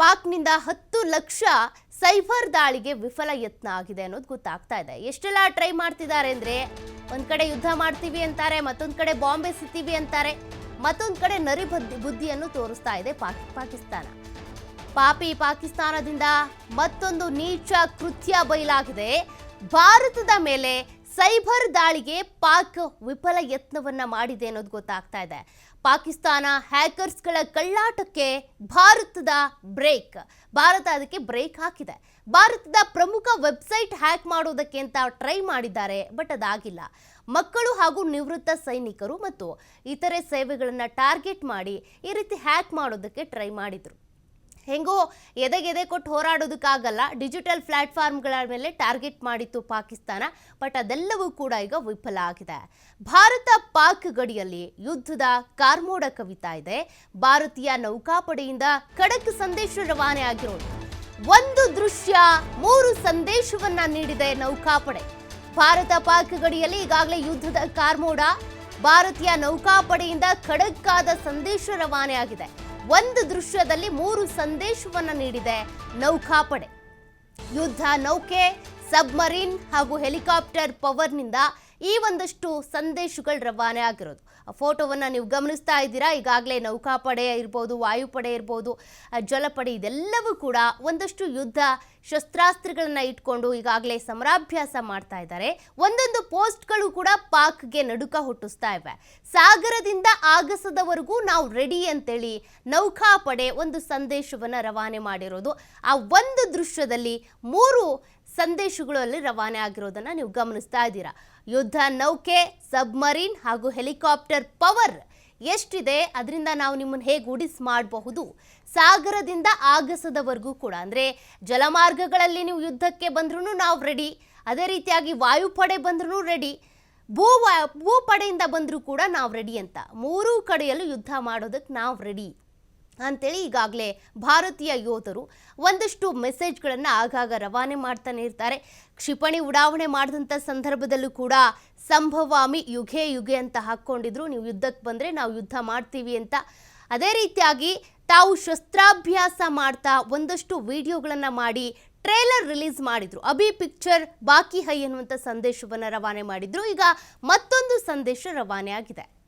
ಪಾಕ್ನಿಂದ ಹತ್ತು ಲಕ್ಷ ಸೈಬರ್ ದಾಳಿಗೆ ವಿಫಲ ಯತ್ನ ಆಗಿದೆ ಅನ್ನೋದು ಗೊತ್ತಾಗ್ತಾ ಇದೆ. ಎಷ್ಟೆಲ್ಲ ಟ್ರೈ ಮಾಡ್ತಿದ್ದಾರೆ ಅಂದರೆ ಒಂದು ಕಡೆ ಯುದ್ಧ ಮಾಡ್ತೀವಿ ಅಂತಾರೆ, ಮತ್ತೊಂದು ಕಡೆ ಬಾಂಬೆ ಸುತ್ತೀವಿ ಅಂತಾರೆ, ಮತ್ತೊಂದು ಕಡೆ ನರಿ ಬುದ್ಧಿ ಬುದ್ಧಿಯನ್ನು ತೋರಿಸ್ತಾ ಇದೆ ಪಾಕ್, ಪಾಕಿಸ್ತಾನ. ಪಾಪಿ ಪಾಕಿಸ್ತಾನದಿಂದ ಮತ್ತೊಂದು ನೀಚ ಕೃತ್ಯ ಬಯಲಾಗಿದೆ. ಭಾರತದ ಮೇಲೆ ಸೈಬರ್ ದಾಳಿಗೆ ಪಾಕ್ ವಿಫಲ ಯತ್ನವನ್ನ ಮಾಡಿದೆ ಅನ್ನೋದು ಗೊತ್ತಾಗ್ತಾ ಇದೆ. ಪಾಕಿಸ್ತಾನ ಹ್ಯಾಕರ್ಸ್ಗಳ ಕಳ್ಳಾಟಕ್ಕೆ ಭಾರತದ ಬ್ರೇಕ್. ಭಾರತ ಅದಕ್ಕೆ ಬ್ರೇಕ್ ಹಾಕಿದೆ. ಭಾರತದ ಪ್ರಮುಖ ವೆಬ್ಸೈಟ್ ಹ್ಯಾಕ್ ಮಾಡೋದಕ್ಕೆ ಅಂತ ಟ್ರೈ ಮಾಡಿದ್ದಾರೆ, ಬಟ್ ಅದಾಗಿಲ್ಲ. ಮಕ್ಕಳು ಹಾಗೂ ನಿವೃತ್ತ ಸೈನಿಕರು ಮತ್ತು ಇತರೆ ಸೇವೆಗಳನ್ನು ಟಾರ್ಗೆಟ್ ಮಾಡಿ ಈ ರೀತಿ ಹ್ಯಾಕ್ ಮಾಡೋದಕ್ಕೆ ಟ್ರೈ ಮಾಡಿದ್ರು. ಹೆಂಗೋ ಎದೆಗೆದೆ ಕೊಟ್ಟು ಹೋರಾಡೋದಕ್ಕಾಗಲ್ಲ. ಡಿಜಿಟಲ್ ಪ್ಲಾಟ್ಫಾರ್ಮ್ಗಳ ಮೇಲೆ ಟಾರ್ಗೆಟ್ ಮಾಡಿತ್ತು ಪಾಕಿಸ್ತಾನ, ಬಟ್ ಅದೆಲ್ಲವೂ ಕೂಡ ಈಗ ವಿಫಲ ಆಗಿದೆ. ಭಾರತ ಪಾಕ್ ಗಡಿಯಲ್ಲಿ ಯುದ್ಧದ ಕಾರ್ಮೋಡ ಕವಿತಾ ಇದೆ. ಭಾರತೀಯ ನೌಕಾಪಡೆಯಿಂದ ಖಡಕ್ ಸಂದೇಶ ರವಾನೆ ಆಗಿರೋದು. ಒಂದು ದೃಶ್ಯ, ಮೂರು ಸಂದೇಶವನ್ನ ನೀಡಿದೆ ನೌಕಾಪಡೆ. ಭಾರತ ಪಾಕ್ ಗಡಿಯಲ್ಲಿ ಈಗಾಗಲೇ ಯುದ್ಧದ ಕಾರ್ಮೋಡ. ಭಾರತೀಯ ನೌಕಾಪಡೆಯಿಂದ ಖಡಕ್ಕಾದ ಸಂದೇಶ ರವಾನೆ ಆಗಿದೆ. ಒಂದು ದೃಶ್ಯದಲ್ಲಿ ಮೂರು ಸಂದೇಶವನ್ನು ನೀಡಿದೆ. ನೌಕಾಪಡೆ. ಯುದ್ಧ ನೌಕೆ, ಸಬ್ಮರೀನ್ ಹಾಗೂ ಹೆಲಿಕಾಪ್ಟರ್ ಪವರ್ನಿಂದ ಈ ಒಂದಷ್ಟು ಸಂದೇಶಗಳು ರವಾನೆ ಆಗಿರೋದು. ಫೋಟೋವನ್ನು ನೀವು ಗಮನಿಸ್ತಾ ಇದ್ದೀರಾ? ಈಗಾಗಲೇ ನೌಕಾಪಡೆ ಇರ್ಬೋದು, ವಾಯುಪಡೆ ಇರ್ಬೋದು ಜಲಪಡೆ ಇದೆಲ್ಲವೂ ಕೂಡ ಒಂದಷ್ಟು ಯುದ್ಧ ಶಸ್ತ್ರಾಸ್ತ್ರಗಳನ್ನು ಇಟ್ಕೊಂಡು ಈಗಾಗಲೇ ಸಮರಾಭ್ಯಾಸ ಮಾಡ್ತಾ ಇದ್ದಾರೆ. ಒಂದೊಂದು ಪೋಸ್ಟ್ಗಳು ಕೂಡ ಪಾಕ್ಗೆ ನಡುಕ ಹುಟ್ಟಿಸ್ತಾ ಇವೆ. ಸಾಗರದಿಂದ ಆಗಸದವರೆಗೂ ನಾವು ರೆಡಿ ಅಂತೇಳಿ ನೌಕಾಪಡೆ ಒಂದು ಸಂದೇಶವನ್ನು ರವಾನೆ ಮಾಡಿರೋದು. ಆ ಒಂದು ದೃಶ್ಯದಲ್ಲಿ ಮೂರು ಸಂದೇಶಗಳಲ್ಲಿ ರವಾನೆ ಆಗಿರೋದನ್ನು ನೀವು ಗಮನಿಸ್ತಾ ಇದ್ದೀರಾ. ಯುದ್ಧ ನೌಕೆ, ಸಬ್ಮರೀನ್ ಹಾಗೂ ಹೆಲಿಕಾಪ್ಟರ್ ಪವರ್ ಎಷ್ಟಿದೆ? ಅದರಿಂದ ನಾವು ನಿಮ್ಮನ್ನು ಹೇಗೆ ಉಡಿಸ್ ಮಾಡಬಹುದು? ಸಾಗರದಿಂದ ಆಗಸದವರೆಗೂ ಕೂಡ, ಅಂದರೆ ಜಲಮಾರ್ಗಗಳಲ್ಲಿ ನೀವು ಯುದ್ಧಕ್ಕೆ ಬಂದ್ರೂ ನಾವು ರೆಡಿ ಅದೇ ರೀತಿಯಾಗಿ ವಾಯುಪಡೆ ಬಂದ್ರೂ ರೆಡಿ ಭೂ ಭೂಪಡೆಯಿಂದ ಬಂದರೂ ಕೂಡ ನಾವು ರೆಡಿ ಅಂತ. ಮೂರೂ ಕಡೆಯಲ್ಲೂ ಯುದ್ಧ ಮಾಡೋದಕ್ಕೆ ನಾವು ರೆಡಿ ಅಂತೇಳಿ ಈಗಾಗಲೇ ಭಾರತೀಯ ಯೋಧರು ಒಂದಷ್ಟು ಮೆಸೇಜ್ಗಳನ್ನು ಆಗಾಗ ರವಾನೆ ಮಾಡ್ತಾನೆ ಇರ್ತಾರೆ. ಕ್ಷಿಪಣಿ ಉಡಾವಣೆ ಮಾಡಿದಂಥ ಸಂದರ್ಭದಲ್ಲೂ ಕೂಡ ಸಂಭವಾಮಿ ಯುಗೆ ಯುಗೆ ಅಂತ ಹಾಕ್ಕೊಂಡಿದ್ರು ನೀವು ಯುದ್ಧಕ್ಕೆ ಬಂದರೆ ನಾವು ಯುದ್ಧ ಮಾಡ್ತೀವಿ ಅಂತ. ಅದೇ ರೀತಿಯಾಗಿ ತಾವು ಶಸ್ತ್ರಾಭ್ಯಾಸ ಮಾಡ್ತಾ ಒಂದಷ್ಟು ವಿಡಿಯೋಗಳನ್ನು ಮಾಡಿ ಟ್ರೇಲರ್ ರಿಲೀಸ್ ಮಾಡಿದ್ರು. ಅಭಿ ಪಿಕ್ಚರ್ ಬಾಕಿ ಹೈ ಅನ್ನುವಂಥ ಸಂದೇಶವನ್ನು ರವಾನೆ ಮಾಡಿದ್ರು. ಈಗ ಮತ್ತೊಂದು ಸಂದೇಶ ರವಾನೆ ಆಗಿದೆ